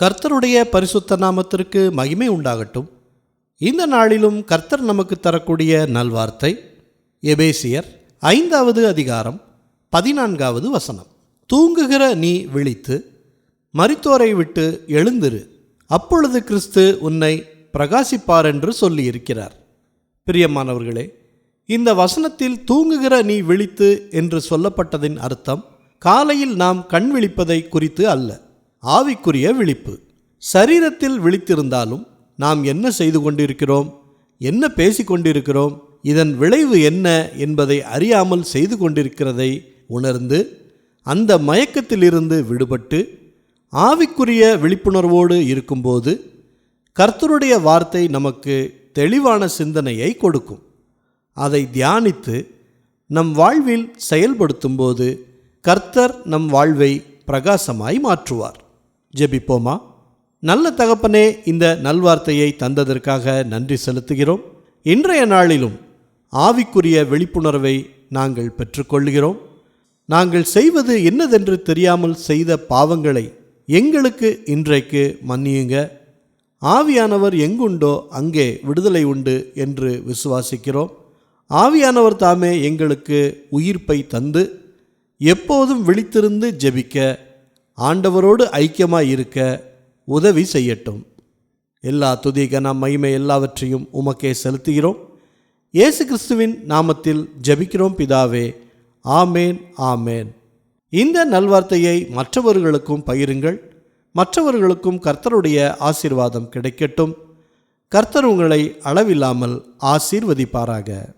கர்த்தருடைய பரிசுத்த நாமத்திற்கு மகிமை உண்டாகட்டும். இந்த நாளிலும் கர்த்தர் நமக்கு தரக்கூடிய நல்வார்த்தை எபேசியர் ஐந்தாவது அதிகாரம் பதினான்காவது வசனம். தூங்குகிற நீ விழித்து மரித்தோரை விட்டு எழுந்திரு. அப்பொழுது கிறிஸ்து உன்னை பிரகாசிப்பார் என்று சொல்லியிருக்கிறார். பிரியமானவர்களே இந்த வசனத்தில் தூங்குகிற நீ விழித்து என்று சொல்லப்பட்டதின் அர்த்தம் காலையில் நாம் கண் விழிப்பதை குறித்து அல்ல. ஆவிக்குரிய விழிப்பு. சரீரத்தில் விழித்திருந்தாலும் நாம் என்ன செய்து கொண்டிருக்கிறோம்? என்ன பேசிக் கொண்டிருக்கிறோம்? இதன் விளைவு என்ன என்பதை அறியாமல் செய்து கொண்டிருக்கிறதை உணர்ந்து அந்த மயக்கத்திலிருந்து விடுபட்டு ஆவிக்குரிய விழிப்புணர்வோடு இருக்கும்போது கர்த்தருடைய வார்த்தை நமக்கு தெளிவான சிந்தனையை கொடுக்கும். அதை தியானித்து நம் வாழ்வில் செயல்படுத்தும்போது கர்த்தர் நம் வாழ்வை பிரகாசமாய் மாற்றுவார். ஜெபிப்போமா? நல்ல தகப்பனே இந்த நல்வார்த்தையை தந்ததற்காக நன்றி செலுத்துகிறோம். இன்றைய நாளிலும் ஆவிக்குரிய விழிப்புணர்வை நாங்கள் பெற்றுக்கொள்கிறோம் நாங்கள் செய்வது என்னதென்று தெரியாமல் செய்த பாவங்களை எங்களுக்கு இன்றைக்கு மன்னியுங்க. ஆவியானவர் எங்குண்டோ அங்கே விடுதலை உண்டு என்று விசுவாசிக்கிறோம். ஆவியானவர் தாமே எங்களுக்கு உயிர்ப்பை தந்து எப்போதும் விழித்திருந்து ஜெபிக்க ஆண்டவரோடு ஐக்கியமாக இருக்க உதவி செய்யட்டும். எல்லா துதி கன மகிமை எல்லாவற்றையும் உமக்கே செலுத்துகிறோம். இயேசு கிறிஸ்துவின் நாமத்தில் ஜெபிக்கிறோம் பிதாவே. ஆமேன் ஆமேன். இந்த நல்வார்த்தையை மற்றவர்களுக்கும் பகிருங்கள். மற்றவர்களுக்கும் கர்த்தருடைய ஆசீர்வாதம் கிடைக்கட்டும். கர்த்தர் உங்களை அளவில்லாமல் ஆசீர்வதிப்பாராக.